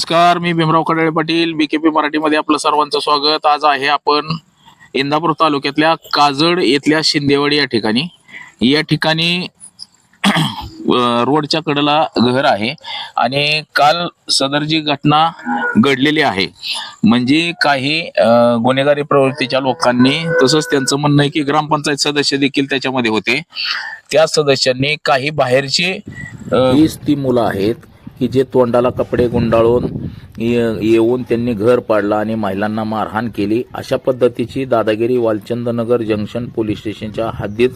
नमस्कार मी भीमराव कडाळे पाटील बीकेपी मराठीमध्ये आपलं सर्वांचं स्वागत. आज आहे आपण इंदापूर तालुक्यातल्या काजड येथल्या शिंदेवाडी या ठिकाणी. या ठिकाणी रोडच्या कडेला घर आहे आणि काल सदरची घटना घडलेली आहे म्हणजे काही गुन्हेगारी प्रवृत्तीच्या लोकांनी तसंच त्यांचं म्हणणं आहे की ग्रामपंचायत सदस्य देखील त्याच्यामध्ये होते. त्या सदस्यांनी काही बाहेरचे वीस ती मुलं आहेत की जे तोंडाला कपडे गुंडाळून ये- येऊन त्यांनी घर पाडलं आणि महिलांना मारहाण केली अशा पद्धतीची दादागिरी वालचंदनगर जंक्शन पोलीस स्टेशनच्या हद्दीत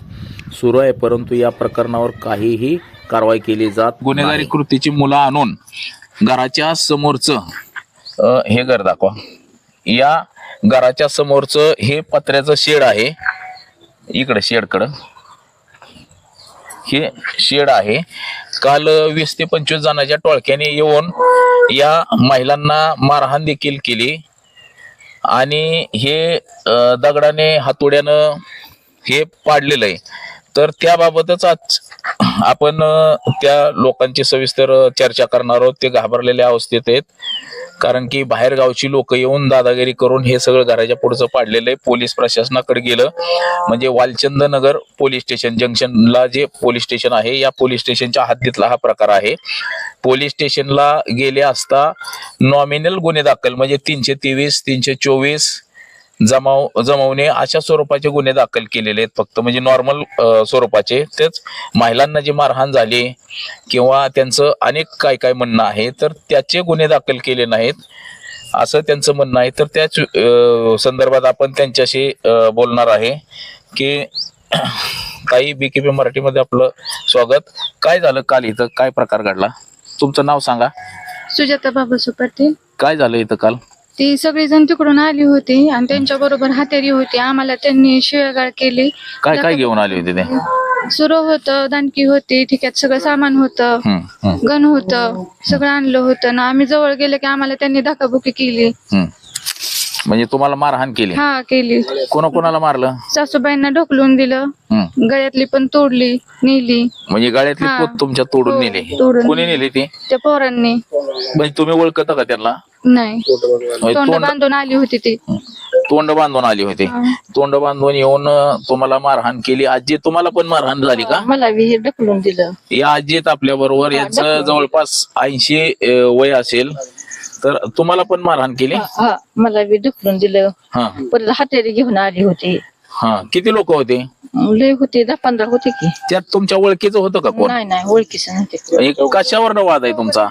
सुरू आहे. परंतु या प्रकरणावर काहीही कारवाई केली जात गुन्हेगारी कृतीची मुलं आणून घराच्या समोरचं हे घर दाखवा. या घराच्या समोरचं हे पत्र्याचं शेड आहे. इकडे शेडकडं. हे शेड आहे. काल वीस ते पंचवीस जणांच्या टोळक्याने येऊन या महिलांना मारहाण देखील केली. आणि हे दगडाने हातोड्यानं हे पाडलेलं आहे. तर त्याबाबतच आज आपण त्या लोकांची सविस्तर चर्चा करणार आहोत. ते घाबरलेल्या अवस्थेत आहेत. कारण की बाहेर गावची लोक येऊन दादागिरी करून हे सगळं घराच्या पुढचं पाडलेलं आहे. पोलीस प्रशासनाकडे गेलं. म्हणजे वालचंद नगर पोलीस स्टेशन जंक्शनला जे पोलीस स्टेशन आहे या पोलीस स्टेशनच्या हद्दीतला हा प्रकार आहे. पोलीस स्टेशनला गेले असता नॉमिनल गुन्हे दाखल म्हणजे तीनशे तेवीस तीनशे चोवीस जमाव जमवणे अशा स्वरूपाचे गुन्हे दाखल केलेले आहेत. फक्त म्हणजे नॉर्मल स्वरूपाचे. तेच महिलांना जी मारहाण झाली किंवा त्यांचं अनेक काय काय म्हणणं आहे तर त्याचे गुन्हे दाखल केले नाहीत. असं त्यांचं म्हणणं आहे. तर त्याच संदर्भात आपण त्यांच्याशी बोलणार आहे की काही बीकेपी मराठीमध्ये आपलं स्वागत. काय झालं काल इथं? काय प्रकार घडला? तुमचं नाव सांगा. सुजाता बाबासू पाटील काय झालं इथं काल? ती सगळीजण तिकडून आली होती आणि त्यांच्या बरोबर हातेरी होती. आम्हाला त्यांनी शिवेगाळ केली. काय काय घेऊन आले होते ते? सुरू होतं दानकी होती ठिक्यात सगळं सामान होतं हम्म, हम्म, गण होतं सगळं आणलं होतं. ना आम्ही जवळ गेले की आम्हाला त्यांनी धकाबुकी केली. हम्म. म्हणजे तुम्हाला मारहाण केली? हा केली. कोणा कोणाला मारलं? सासूबाईंना ढकलून दिलं. हम्म. गळ्यातली पण तोडली नेली. म्हणजे गळ्यातली हा. पोत तुमच्या तोडून हो, नेली. तोडून कोणी नेली. ती? त्या पोरांनी. म्हणजे तुम्ही ओळखत का त्यांना? नाही. म्हणजे तोंड तोंड बांधून आली होती ती. तोंड बांधून आली होती. हा. तोंड बांधून येऊन अं, तुम्हाला मारहाण केली. आजी तुम्हाला पण मारहाण झाली का? मला विहीर ढकलून दिलं. या आजीत आपल्या बरोबर यांचं जवळपास ऐंशी वय असेल. तर तुम्हाला पण मारहाण केली? हा मला बी ढकलून दिलं. हा. परत हातेरी घेऊन आली होती. हा किती लोक होते? लय होते दहा पंधरा होते की. त्यात तुमच्या ओळखीचं होतं का कोण? नाही नाही ओळखीच नव्हते एक कशावर वाद आहे तुमचा?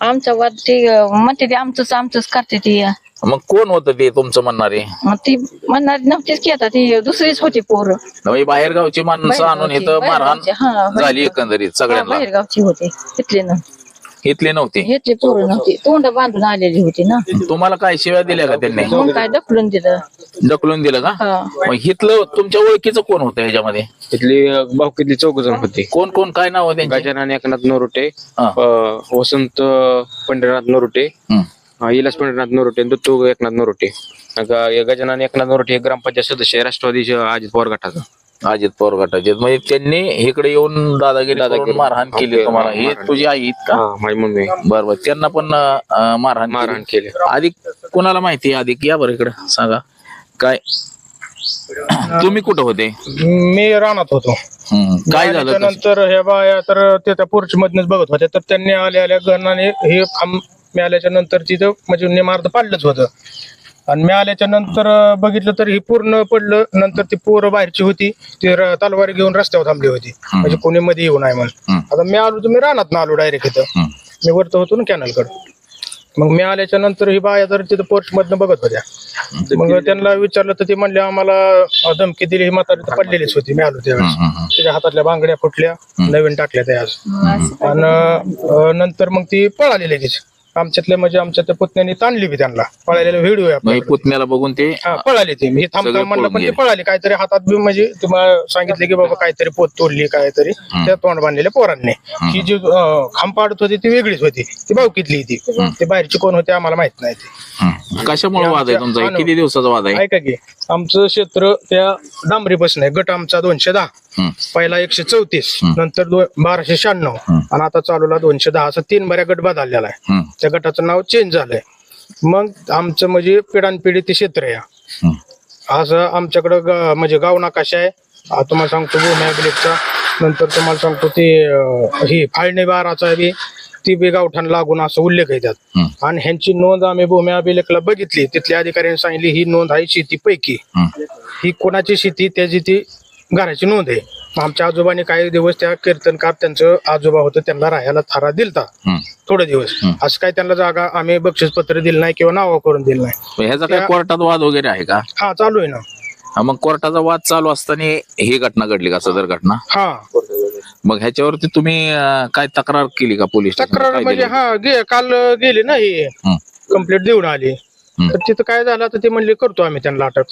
आमचा वाद ते अं, म्हणते ते आमचंच आमचंच करते ती. मग कोण होतं ते तुमचं म्हणणारे? मग ती म्हणणार नव्हतीच की आता ती दुसरीच होती पोर. म्हणजे बाहेर गावची माणसं आणून इथं मारहाण झाली एकंदरीत सगळ्यांना. बाहेर गावची होते इथले ना इथले नव्हते. हेतले पोरं नव्हती. तोंड बांधून आलेली होती ना. तुम्हाला काय शिव्या दिल्या का त्यांनी? मग काय ढकलून दिलं. ढकलून दिलं का? हा. मग हिथलं तुमच्या ओळखीचं कोण होतं ह्याच्यामध्ये इथली भाऊकीतली चौघ जण होते. कोण कोण? काय नाव त्यांचे? गजानन एकनाथ नरोटे हा. अं, वसंत पंढरीनाथ नरोटे. अं, इलास पंढरीनाथ नरोटे आणि दत्तू एकनाथ नरोटे. अं, गजानन एकनाथ नरोटे हे ग्रामपंचायत सदस्य आहे राष्ट्रवादी अजित पवार गटाचा. अजित पवार गटाचे म्हणजे त्यांनी इकडे येऊन दादागिरी दादागिरी. मारहाण केली तुम्हाला. हे. तुझी आई आहेत का? हा माझी मम्मी. बरं बरं. त्यांना पण अं, मारहाण मारहाण केली. केले अधिक कोणाला माहिती आहे अधिक या बरं इकडं सांगा. काय? तुम्ही कुठं होते? मी रानात होतो. हम्म. काय झालं कसं? नंतर हे बाया तर ते त्या पोर्च मधनच बघत होत्या. तर त्यांनी आल्या आल्या गणाने हे खांब मिळाल्याच्या नंतर तिथं म्हणजे निमार्द पाडलंच होतं. आणि मिळाल्याच्या नंतर बघितलं तर हे पूर्ण पडलं नंतर ती पोरं बाहेरची होती ती र- तलवारी घेऊन रस्त्यावर थांबली होती. म्हणजे कोणी मध्ये येऊ नये म्हणून. आता मी आलो तर मी रानात आलो डायरेक्ट इथं. मी वरत होतो ना कॅनलकडे. मग मी आल्याच्यानंतर ही बाया जर तिथं पोर्च मधनं बघत होत्या. मग त्यांना विचारलं तर ते म्हणले आम्हाला अं, धमकी दिली ही म्हातारी तर पडलेलीच होती. मी आलो त्यावेळेस. तिच्या हातातल्या बांगड्या फुटल्या नवीन टाकल्या त्या आज. आणि अं, नंतर मग ती पळाली लगेच. आमच्यातल्या म्हणजे आमच्या त्या पुतण्याने ताणली बी त्यांना. पळालेला व्हिडिओ आहे मग हे आपल्याकडे. पुतण्याला बघून ते हा पळाली ती. मी थांब सगळे थांब म्हणलं पळून पण ती गेले. पळाली. काहीतरी हातात बी म्हणजे तुम्हाला सांगितलं की बाबा काहीतरी पोत तोडली काहीतरी. त्या तोंड बांधलेल्या पोरांनी. ही. जी अं, खांब पाडत होती ती वेगळीच होती. ती भावकीतली ती ती बाहेरची कोण होती आम्हाला माहीत नाही ती. कशामुळे वाद आहे तुमचा? हे किती दिवसाचा वाद आहे? ऐका की आमचं क्षेत्र त्या डांबरी बसणं आहे. गट आमचा दोनशे दहा. पहिला एकशे चौतीस नंतर बाराशे शहाण्णव. आणि आता चालूला दोनशे दहा. असं तीन बऱ्या गट बदललेला आहे. त्या गटाचं नाव चेंज झालंय. मग आमचं म्हणजे पिढानपिढी ते क्षेत्र हं. असं आमच्याकडं म्हणजे गाव नकाशा आहे. तुम्हाला सांगतो अभिलेखचा नंतर तुम्हाला सांगतो ते ही फाळणी बाराचा बी ती बी गावठाण लागून असं उल्लेख आहे त्यात. आणि ह्यांची नोंद आम्ही भूमी अभिलेखला बघितली. तिथल्या अधिकाऱ्यांनी सांगितली ही नोंद आहे शेतीपैकी. ही कोणाची शेती? त्याची ती घराची नोंद आहे आमच्या आजोबांनी काही दिवस त्या कीर्तनकार त्यांचं आजोबा होतं त्यांना राहायला थारा दिलता. थोडे दिवस. असं काय त्यांना जागा आम्ही बक्षीस पत्र दिलं नाही किंवा नावा करून दिलं नाही ह्याचा काय त्या- कोर्टात वाद वगैरे आहे का हा चालू आहे ना मग कोर्टाचा वाद चालू असताना ही घटना घडली का सदर घटना हा मग ह्याच्यावरती तुम्ही काय तक्रार केली का पोलीस? तक्रार म्हणजे? हा गे काल गेले ना ही. कंप्लेंट देऊन आली. तर तिथं काय झालं तर ते म्हणले करतो आम्ही त्यांना अटक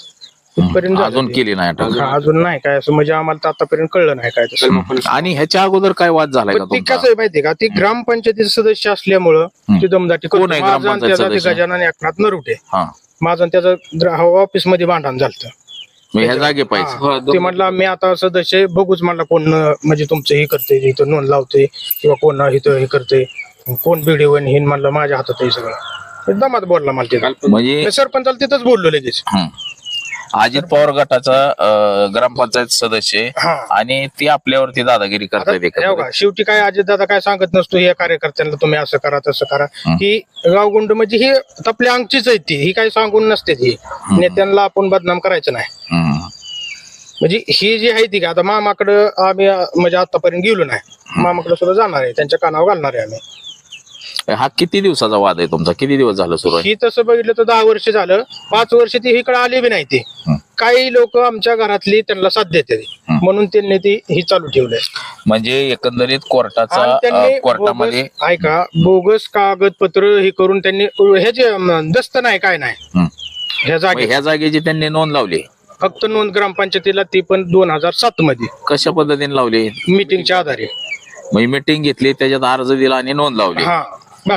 झालं अजून ते. केली नाही अटक हा, अजून नाही. काय असं म्हणजे आम्हाला तर आतापर्यंत कळलं नाही काय तसं. आणि ह्याच्या अगोदर काय वाद झालाय का पण ती तुमचा? कसं आहे माहितीये का? ती ग्रामपंचायतीचे सदस्य असल्यामुळं हं. ती दमदाटी कोण आहे. माझं आणि ग्रामपंचायत त्याचा ते सदस्य? गजानन एकनाथ नरुटे. हा. माझं आणि त्याचं ऑफिसमध्ये भांडण झालं ह्या जागे पाहिजे. ते म्हटलं मी आता सदस्य आहे, बघूच म्हणला कोण अं, म्हणजे तुमचं हे करते इथं नोंद लावते किंवा कोण इथं हे करते कोण व्हिडिओ हिन म्हणलं माझ्या हातात आहे सगळं. दमात बोलला मला तिथं. म्हणजे मी सरपंचाला तिथंच बोललो लगेच. हं. अजित पवार गटाचा अं, ग्रामपंचायत सदस्य आहे. हा आणि ती आपल्यावरती दादागिरी आता हे. बघा, शेवटी काय अजित दादा काय सांगत नसतो या कार्यकर्त्यांना तुम्ही असं करा तसं करा हं. ही गावगुंड म्हणजे ही आपल्या अंगचीच आहे ती ही काही सांगून नसते ती नेत्यांना आपण बदनाम करायचं नाही. म्हणजे ही जी आहे ती का आता मामाकडं आम्ही अं, म्हणजे आतापर्यंत गेलो नाही मामाकडे सुद्धा जाणार आहे त्यांच्या कानावर घालणार आहे आम्ही हा किती दिवसाचा वाद आहे तुमचा? किती दिवस झालं सुरू आहे? ही तसं बघितलं तर दहा वर्ष झालं. पाच वर्ष ती इकडे आली बी नाही ती. हं. काही लोक आमच्या घरातली त्यांना साथ देते हं. म्हणून त्यांनी ती ही चालू ठेवलंय म्हणजे एकंदरीत कोर्टाचा आणि अं, त्यांनी कोर्टामध्ये बोगस- ऐका बोगस कागदपत्र हे करून त्यांनी ह्याचे अं, दस्त नाही काय नाही. हं. ह्या मग जागे ह्या जागेची त्यांनी नोंद लावली? फक्त नोंद ग्रामपंचायतीला ती पण दोन हजार सात मध्ये. कशा पद्धतीने लावली? मीटिंगच्या आधारे. मग मीटिंग घेतली त्याच्यात अर्ज दिला आणि नोंद लावली. हा.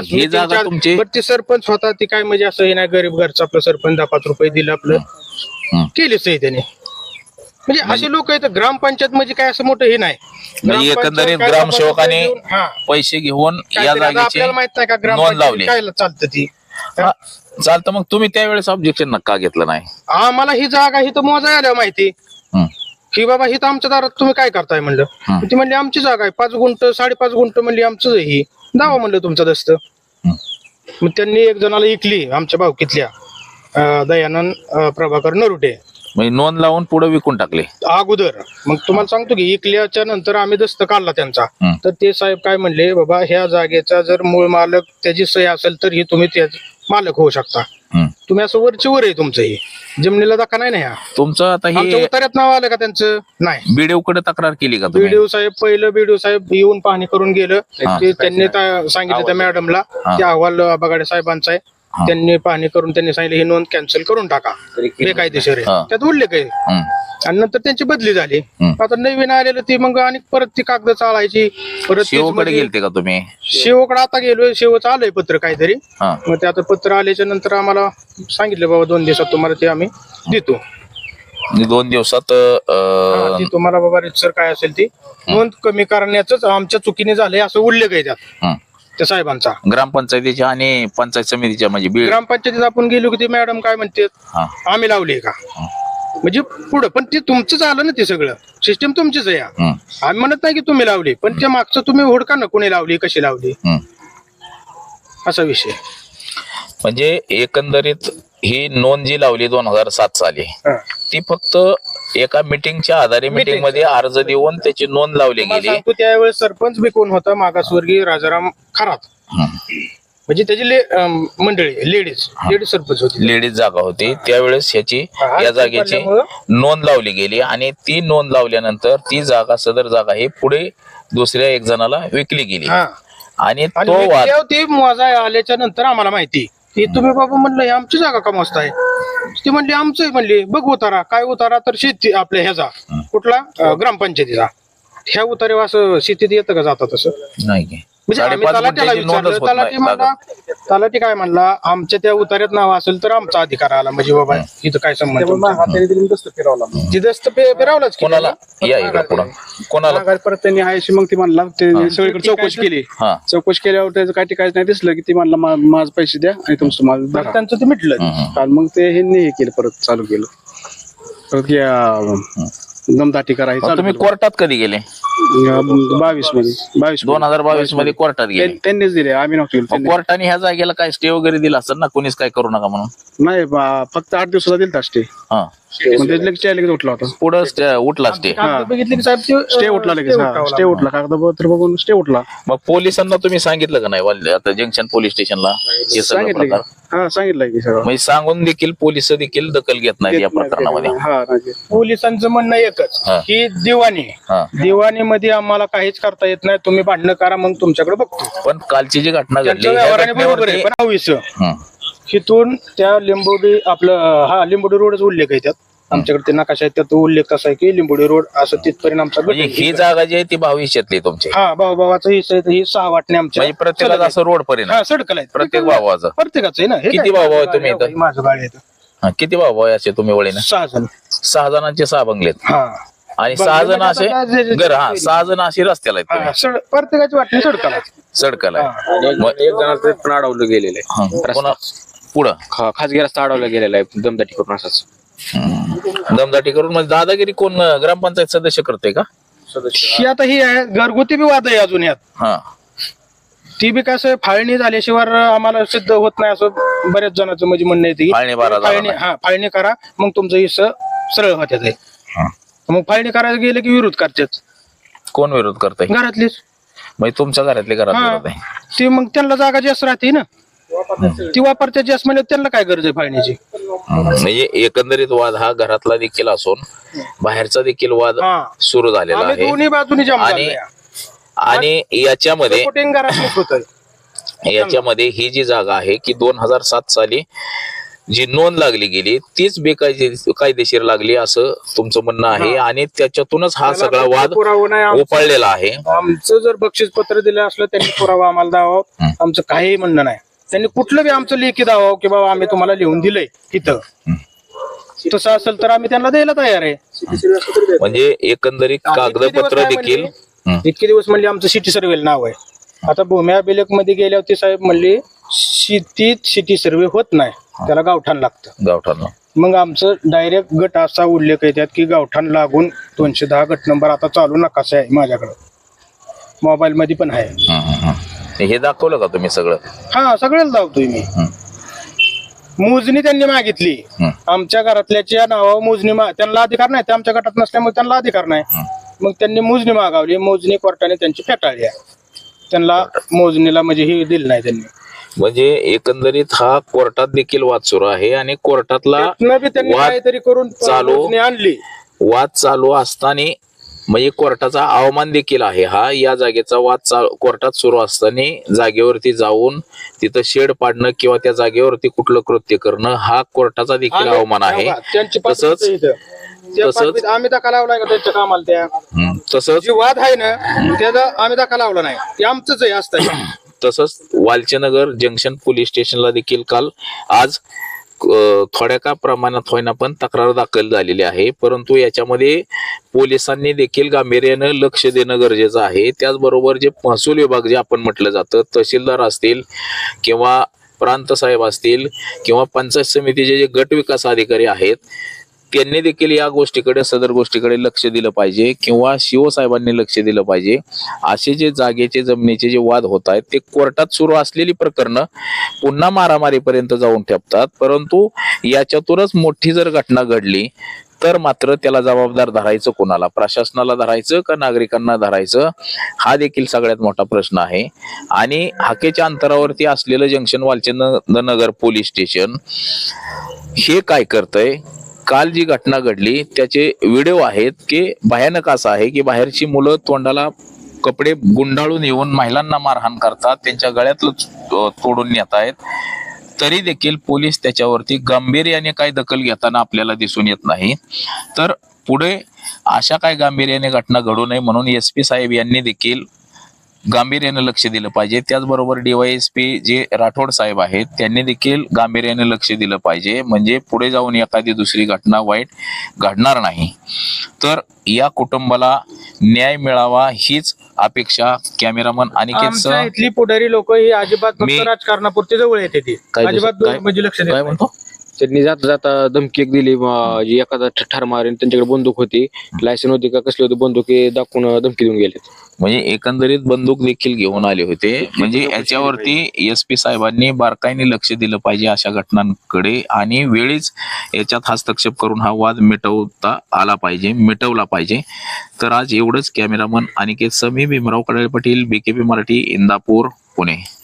ही जागा तुमची? ती सरपंच होता ती काय म्हणजे असं हे नाही गरीब घरचं आपलं सरपंच दहा पाच रुपये दिलं आपलं हं. केलीच आहे त्याने म्हणजे असे लोक आहेत ग्रामपंचायत म्हणजे काय असं मोठं हे नाही म्हणजे एकंदरीत ग्रामसेवकाने हा. पैसे घेऊन या काहीतरी आता जागेची आपल्याला माहीत नाही का नोंद ग्रामपंचायत लावली काय चालतं ती हा, चालतं मग तुम्ही त्यावेळेस ऑब्जेक्शन नका घेतलं नाही आम्हाला ही जागा ही तर मोजा आल्या माहिती. की बाबा ही तर आमच्या दारात तुम्ही काय करताय म्हणलं. ती म्हणली आमची जागा आहे पाच गुंट साडेपाच गुंट म्हणली आमचं ही दावा म्हणलं तुमचं दस्त. मग त्यांनी एक जणाला इकली आमच्या भावकीतल्या दयानंद प्रभाकर नरुटे म्हणजे नोंद लावून पुढे विकून टाकले अगोदर मग तुम्हाला सांगतो की इकल्याच्या नंतर आम्ही दस्त काढला त्यांचा. तर ते साहेब काय म्हणले बाबा ह्या जागेचा जर मूळ मालक त्याची सही असेल तर ही तुम्ही मालक होऊ शकता. तुम्ही असं वरची वर आहे तुमचं हे. जमिनीला धक्का नाही ना ह्या? तुमचं आता आमच्या हे उतार्यात नाव आलं का त्यांचं? नाही. बीडीओ कडे तक्रार केली का तुम्ही? बीडीओ साहेब पहिलं बीडीओ साहेब येऊन पाहणी करून गेलं. ते त्यांनी त्या- सांगितलं त्या मॅडमला हा. की अहवाल बगाडे साहेबांचा. आहे. त्यांनी पाहणी करून त्यांनी सांगितलं ही नोंद कॅन्सल करून टाका. बेकायदेशीर आहे. हा. त्यात उल्लेख आहे. आणि नंतर त्यांची बदली झाली. आता नवीन आलेलं ती मग आणि परत ती कागद चालायची परत तीच शिवकडे मध्ये- गेलते का तुम्ही? शिवकडे आता गेलोय. शिवचं आलंय पत्र काहीतरी. हा. मग ते आता पत्र आल्याच्यानंतर आम्हाला सांगितलं बाबा दोन दिवसात तुम्हाला ते आम्ही देतो. आणि दोन दिवसात हा, अं, ती तुम्हाला बाबा रितसर काय असेल ती. नोंद कमी करण्याच आमच्या चुकीने झालंय असं उल्लेख आहे त्यात. हं. त्या साहेबांचा. ग्रामपंचायतीच्या आणि पंचायत समितीच्या म्हणजे बीड ग्रामपंचायतीत आपण गेलो की ती मॅडम काय म्हणते हा. आम्ही लावली का? म्हणजे पुढं पण ते तुमचंच आलं ना ते सगळं. सिस्टम तुमचीच आहे या. आम्ही म्हणत नाही की तुम्ही लावली पण त्या मागचं तुम्ही हुडका ना कोणी लावली कशी लावली? हं. असा विषय. म्हणजे एकंदरीत ही नोंद जी लावली दोन हजार सात साली हा. ती फक्त एका मिटिंगच्या आधारे. मिटिंगमध्ये अर्ज देऊन त्याची नोंद लावली गेली. सांगतो त्यावेळेस सरपंच बी कोण होता? मागासवर्गीय राजाराम खरात. म्हणजे त्याची ले- अं, मंडळी लेडीज लेडीज सरपंच होती. लेडीज जागा होती. त्यावेळेस ह्याची या जागेची नोंद लावली गेली आणि ती नोंद लावल्यानंतर ती जागा सदर जागा ही पुढे दुसऱ्या एक जणाला विकली गेली. हा. आणि आणि तो वाद विकल्यावर ती मोजा आल्याच्यानंतर आम्हाला माहिती. की तुम्ही बाबा म्हणलं हे आमची जागा का मस्त आहे? ती म्हणली आमचं आहे म्हणली बघ उतारा काय उतारा तर शेती आपल्या ह्याचा. कुठला? अं, ग्रामपंचायतीचा. ह्या उतारे असं शेतीत येतं का जाता तसं नाही. म्हणजे आम्ही साडेपाच तलाठ्याला गुंठ्याची नोंदच विचारलं. होत तलाठी नाही. म्हणला तलाठी काय म्हणला आमच्या त्या उतार्यात नाव असेल तर आमचा अधिकार आला. म्हणजे बाबा इथं काय संबंध? ती दस्त पे- फिरवलाच की कोणाला? त्याला. या इकडे पुढं. कोणाला? माघार परत त्यांनी आहे मग ती म्हणला ते सगळीकडे चौकशी केली. हा. चौकशी केल्यावर त्याचं काय टिकायचं नाही दिसलं की ती म्हणला मा- माझं पैसे द्या आणि तुमचं माझं धरा. त्यांचं ते मिटलं. काल मग ते ह्यांनी हे केलं परत चालू केलं. परत या दमदाटी करा मग चालू तुम्ही. कोर्टात कधी गेले? बावीसमध्ये बावीस. दोन हजार बावीसमध्ये कोर्टात गेले. त्यां- त्यांनीच दिले आम्ही नव्हतो गेलो. मग त्यांनी- कोर्टाने ह्या जागेला काय स्टे वगैरे दिला असेल ना? कोणीच काय करू नका म्हणून? नाही बा- फक्त आठ दिवसाचा दिलता स्टे हा. मग ते लगेच लगेच उठला होता. पुढं उठला स्टे कागद बघितले की साहेब ते, स्टे अं, उठला लगेच stay हा, स्टे उठला. कागदपत्र बघून स्टे उठला. मग पोलिसांना तुम्ही सांगितलं का नाही? वाले- आता जंक्शन पोलीस स्टेशनला हे सगळं सांगितलं प्रकार. की हा सांगितलं की सगळं. म्हणजे सांगून देखील पोलीस देखील दखल घेत नाहीत या प्रकरणामध्ये. हा नाही. पोलिसांचं म्हणणं एकच हा. की दिवाणी हा. दिवाणी मध्ये आम्हाला काहीच करता येत नाही. तुम्ही भांडणं करा मग तुमच्याकडे बघतो. पण कालची जी घटना घडली त्यांच्या या व्यवहाराने बरोबर आहे घटनेवरती- पण हवीस हं. तिथून त्या लिंबोडी आपलं हा लिंबोडी रोडच उल्लेख आहे त्यात. आमच्याकडे ते नकाशा आहे त्यात उल्लेख कसा आहे की लिंबोडी रोड असं तिथपर्यंत आमचा गट म्हणजे आहे. ही जागा जी आहे ती भविष्यातली तुमची. हा भाऊ भावाचा हिस्सा आहे तर ही सहा वाटणे आमच्या म्हणजे प्रत्येकाचा असं रोड परिणाम. हा सडकल आहे प्रत्येक भावाचा. प्रत्येकाचं आहे ना. हे किती काय? भाऊ भाऊ आहे तुम्ही इथं? माझं गाडी आहे. हा, किती भाऊ भाऊ आहे असे तुम्ही वळीनं? सहा जण. सहा जणांचे सहा बंगलेत. हा. आणि सहा जण असे घर हा सहा जण अशी रस्त्याला आहेत हा, तुम्ही. सड- प्रत्येकाची वाटणी सडकल आहे. सडकाला आहे. एक जणाचं पण अडवलं गेलेलं आहे. पुढं? खा- खाजगी रस्ता अडवला गेलेला आहे दमदाटी करून असाच. दमदाटी करून म्हणजे दादागिरी कोण अं, ग्रामपंचायत सदस्य करते का? ही आता ही आहे घरगुती बी वाद आहे अजून यात. हा. ती बी कसं फाळणी झाल्याशिवाय आम्हाला सिद्ध होत नाही असं बऱ्याच जणांचं म्हणजे म्हणणं येते की फाळणी बारा. हा फाळणी करा मग तुमचं हिस्सा सरळ होत्यात आहे. हा. मग फाळणी करायला गेले की विरोध करतात. कोण विरोध करते घरातलीच. म्हणजे तुमच्या घरातले घरात हा. विरोध आहे. ती मग त्यांना जागा जास्त राहते ना. ती वापरते जास्त म्हणजे त्यांना काय गरज आहे फाळणीची हं. म्हणजे एकंदरीत वाद हा घरातला देखील असून बाहेरचा देखील वाद हा. सुरू झालेला आम्ही आहे. दोन्ही बाजूनी आणि आणि याच्यामध्ये होत याच्यामध्ये ही जी जागा आहे की दोन हजार सात साली जी नोंद लागली गेली तीच बेकायदे कायदेशीर लागली असं तुमचं म्हणणं आहे. आणि त्याच्यातूनच हा सगळा वाद पुरावा नाही आम- उफाळलेला आहे. आमचं जर बक्षीस पत्र दिलं असलं त्यांनी पुरावा आम्हाला द्यावा. आमचं काही म्हणणं नाही. त्यांनी कुठलं बी आमचं लेखी द्यावं की बाबा आम्ही तुम्हाला लिहून दिलंय इथं. तसं असेल तर आम्ही त्यांना द्यायला तयार आहे. म्हणजे एकंदरीत इतके दिवस कागदपत्र काय देखील म्हणले? हं. इतके दिवस म्हणले आमचं सिटी सर्वेल नाव आहे. आता भूमी अभिलेखमध्ये गेल्यावर ते साहेब म्हणले शेतीत सिटी सर्वे होत नाही. त्याला गावठाण लागतं. गावठाण. मग आमचं डायरेक्ट गट असा उल्लेख आहे त्यात की गावठाण लागून दोनशे दहा गट नंबर आता चालू नकाशा आहे माझ्याकडे. मोबाईल मध्ये पण आहे. हं, हं, हं. हे दाखवलं का तुम्ही सगळं? हा सगळ्याला लावतोय मी. हं. मोजणी त्यांनी मागितली. हं. आमच्या घरातल्याच्या नावावर मोजणी मा- त्यांना अधिकार नाही. ते आमच्या गटात नसल्यामुळे त्यांना अधिकार नाही. हं. मग त्यांनी मोजणी मागावली. मोजणी कोर्टाने त्यांची फेटाळली आहे. त्यांना मोजणीला म्हणजे ही दिली नाही त्यांनी. म्हणजे एकंदरीत हा कोर्टात देखील वाद सुरू आहे आणि कोर्टातला वाद करून चालू- आणली. वाद चालू असताना म्हणजे कोर्टाचा अवमान देखील आहे. हा या जागेचा वाद कोर्टात सुरू असताना जागेवरती जाऊन तिथं शेड पाडणं किंवा त्या जागेवरती कुठलं कृत्य करणं हा कोर्टाचा देखील अवमान आहे. तसंच- तसंच- आम्ही दाखा लावलाय का त्यांच्या कामाला त्या. तसंच वाद आहे ना त्याचा आम्ही दाखा लावला नाही. ते आमचंच आहे असतं तसंच वालचनगर जंक्शन पोलीस स्टेशनला देखील काल आज अ, थोड्या का प्रमाणात होईना पण तक्रार दाखल झालेली आहे. परंतु याच्यामध्ये पोलिसांनी देखील गांभीर्यानं लक्ष देणं गरजेचं आहे. त्याचबरोबर जे महसूल विभाग जे आपण म्हटलं जातं तहसीलदार असतील किंवा प्रांत साहेब असतील किंवा पंचायत समितीचे जे गट विकास अधिकारी आहेत त्यांनी देखील या गोष्टीकडे सदर गोष्टीकडे लक्ष दिलं पाहिजे किंवा शिवसाहेबांनी लक्ष दिलं पाहिजे. असे जे जागेचे जमिनीचे जे वाद होत आहेत ते कोर्टात सुरू असलेली प्रकरणं पुन्हा मारामारीपर्यंत जाऊन ठेपतात. परंतु याच्यातूनच मोठी जर घटना घडली तर मात्र त्याला जबाबदार धरायचं कोणाला? प्रशासनाला धरायचं का नागरिकांना धरायचं? हा देखील सगळ्यात मोठा प्रश्न आहे. आणि हाकेच्या अंतरावरती असलेलं junction Walchand Nagar police station हे काय करतंय? काल जी घटना घडली त्याचे व्हिडिओ आहेत की भयानक असं आहे की बाहेरची मुलं तोंडाला कपडे गुंडाळून येऊन महिलांना मारहाण करतात त्यांच्या गळ्यातलं तोडून नेत आहेत. तरी देखील पोलीस त्याच्यावरती गांभीर्याने काही दखल घेताना आपल्याला दिसून येत नाही. तर पुढे अशा काय गांभीर्याने घटना घडू नये म्हणून एस पी साहेब यांनी देखील गांभीर्यानं लक्ष दिलं पाहिजे. त्याचबरोबर डीवायएसपी जे राठोड साहेब आहेत त्यांनी देखील गांभीर्यानं लक्ष दिलं पाहिजे. म्हणजे पुढे जाऊन एखादी दुसरी घटना वाईट घडणार नाही. तर या कुटुंबाला न्याय मिळावा हीच अपेक्षा कॅमेरामन इथली पुढारी लोक ही अजिबात राजकारणापुरती जवळ येते ती. अजिबात म्हणजे लक्ष काय. म्हणतो? त्यांनी जाता जाता धमकी एक दिली अं, जी एखादा ठ- ठार मारेन त्यांच्याकडे बंदूक होती. लायसन होती का कसली होती बंदूक हे दाखवून अं, धमकी देऊन गेले म्हणजे एकंदरीत बंदूक देखील घेऊन आले होते. म्हणजे याच्यावरती एस पी साहेबांनी बारकाईने लक्ष दिलं पाहिजे अशा घटनांकडे आणि वेळीच याच्यात हस्तक्षेप करून हा वाद मिटवता आला पाहिजे मिटवला पाहिजे. तर आज एवढंच कॅमेरामन अनिकेत समी भीमराव कडाळे पाटील बीकेपी मराठी इंदापूर पुणे.